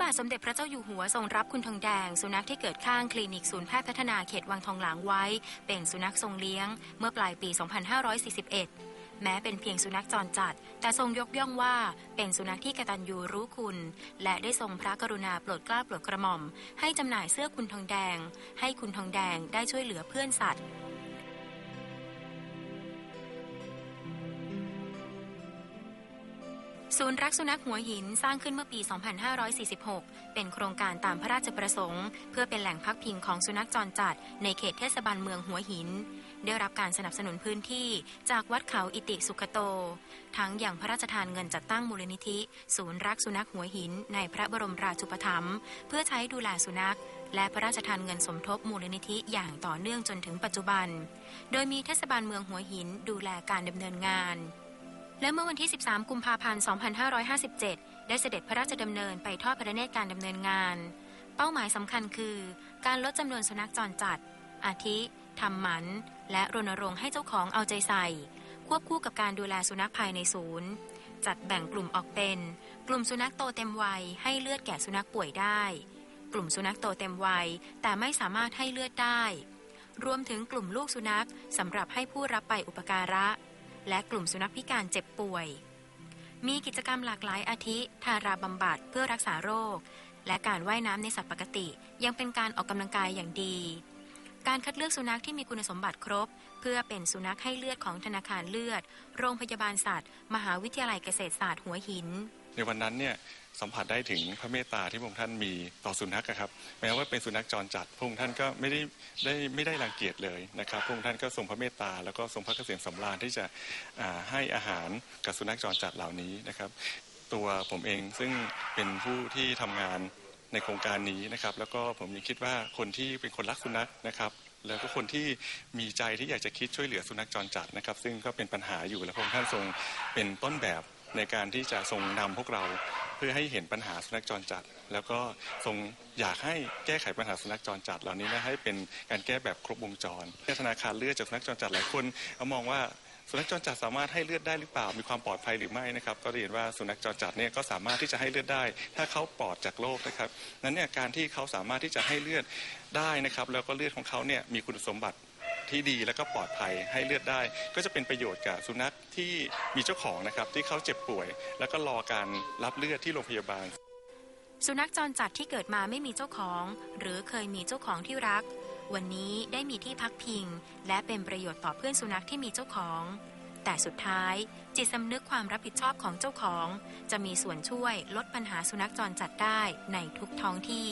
บาทสมเด็จพระเจ้าอยู่หัวทรงรับคุณทองแดง สุนัขที่เกิดข้างคลินิกศูนย์แพทย์พัฒนาเขตวังทองหลางไว้ เป็นสุนัขทรงเลี้ยง เมื่อปลายปี 2541 แม้เป็นเพียงสุนัขจรจัด แต่ทรงยกย่องว่าเป็นสุนัขที่กตัญญูรู้คุณ และได้ทรงพระกรุณาโปรดเกล้าโปรดกระหม่อม ให้จำหน่ายเสื้อคุณทองแดง ให้คุณทองแดงได้ช่วยเหลือเพื่อนสัตว์ ศูนย์รักสุนัขหัวหินสร้างขึ้นเมื่อปี 2546 เป็นโครงการตามพระราชประสงค์ เพื่อเป็นแหล่งพักพิงของสุนัขจรจัด ในเขตเทศบาลเมืองหัวหิน ได้รับการสนับสนุนพื้นที่จากวัดเขาอิติสุขโต ทั้งอย่างพระราชทานเงินจัดตั้งมูลนิธิ ศูนย์รักสุนัขหัวหิน ในพระบรมราชูปถัมภ์เพื่อใช้ดูแลสุนัข และพระราชทานเงินสมทบมูลนิธิอย่างต่อเนื่องจนถึงปัจจุบัน โดยมีเทศบาลเมืองหัวหินดูแลการดำเนินงาน และเมื่อวันที่ 13 กุมภาพันธ์ 2557 ได้เสด็จพระราชดำเนินไปทอดพระเนตรการดำเนินงาน เป้าหมายสำคัญคือ การลดจำนวนสุนัขจรจัด อาทิทำหมัน และรณรงค์ให้เจ้าของเอาใจใส่ ควบคู่กับการดูแลสุนัขภายในศูนย์ จัดแบ่งกลุ่มออกเป็น กลุ่มสุนัขโตเต็มวัยให้เลือดแก่สุนัขป่วยได้ กลุ่มสุนัขโตเต็มวัย แต่ไม่สามารถให้เลือดได้ รวมถึงกลุ่มลูกสุนัขสำหรับให้ผู้รับไปอุปการะ และกลุ่มสุนัขพิการเจ็บป่วย มีกิจกรรมหลากหลายอาทิทาราบำบัดเพื่อรักษาโรค และการว่ายน้ำในสัตว์ปกติยังเป็นการออกกำลังกายอย่างดี การคัดเลือกสุนัขที่มีคุณสมบัติครบ เพื่อเป็นสุนัขให้เลือดของธนาคารเลือด โรงพยาบาลสัตว์ มหาวิทยาลัยเกษตรศาสตร์หัวหิน ในวันนั้นเนี่ยสัมผัสได้ถึงพระเมตตาที่พระองค์ท่านมีต่อสุนัขครับ แม้ว่าเป็นสุนัขจรจัดพระองค์ท่านก็ไม่ได้ได้ไม่ได้รังเกียจเลยนะครับพระองค์ท่านก็ทรงพระเมตตาแล้วก็ทรงพระเกษมสำราญที่จะให้อาหารกับสุนัขจรจัดเหล่านี้นะครับ ตัวผมเองซึ่งเป็นผู้ที่ทำงานในโครงการนี้นะครับ แล้วก็ผมยังคิดว่าคนที่เป็นคนรักสุนัขนะครับแล้วก็คนที่มีใจที่อยากจะคิดช่วยเหลือสุนัขจรจัดนะครับ ซึ่งก็เป็นปัญหาอยู่และพระองค์ท่านทรงเป็นต้นแบบ ในการที่จะทรงนำพวกเราเพื่อให้เห็นปัญหาสุนัขจรจัด แล้วก็ทรงอยากให้แก้ไขปัญหาสุนัขจรจัด เหล่านี้นะให้เป็นการแก้แบบครบวงจรธนาคารเลือดจากสุนัขจรจัดหลายคนเอามองว่าสุนัขจรจัดสามารถให้เลือดได้หรือเปล่า มีความปลอดภัยหรือไม่นะครับ ก็เรียนว่าสุนัขจรจัดเนี่ยก็สามารถที่จะให้เลือดได้ ถ้าเขาปลอดจากโรคนะครับ นั้นเนี่ยการที่เขาสามารถที่จะให้เลือดได้นะครับ แล้วก็เลือดของเขาเนี่ยมีคุณสมบัติ ที่ดีแล้วก็ปลอดภัยให้เลือดได้ ก็จะเป็นประโยชน์กับสุนัขที่มีเจ้าของนะครับที่เขาเจ็บป่วย แล้วก็รอการรับเลือดที่โรงพยาบาล สุนัขจรจัดที่เกิดมาไม่มีเจ้าของ หรือเคยมีเจ้าของที่รัก วันนี้ได้มีที่พักพิง และเป็นประโยชน์ต่อเพื่อนสุนัขที่มีเจ้าของ แต่สุดท้ายจิตสำนึกความรับผิดชอบของเจ้าของ จะมีส่วนช่วยลดปัญหาสุนัขจรจัดได้ในทุกท้องที่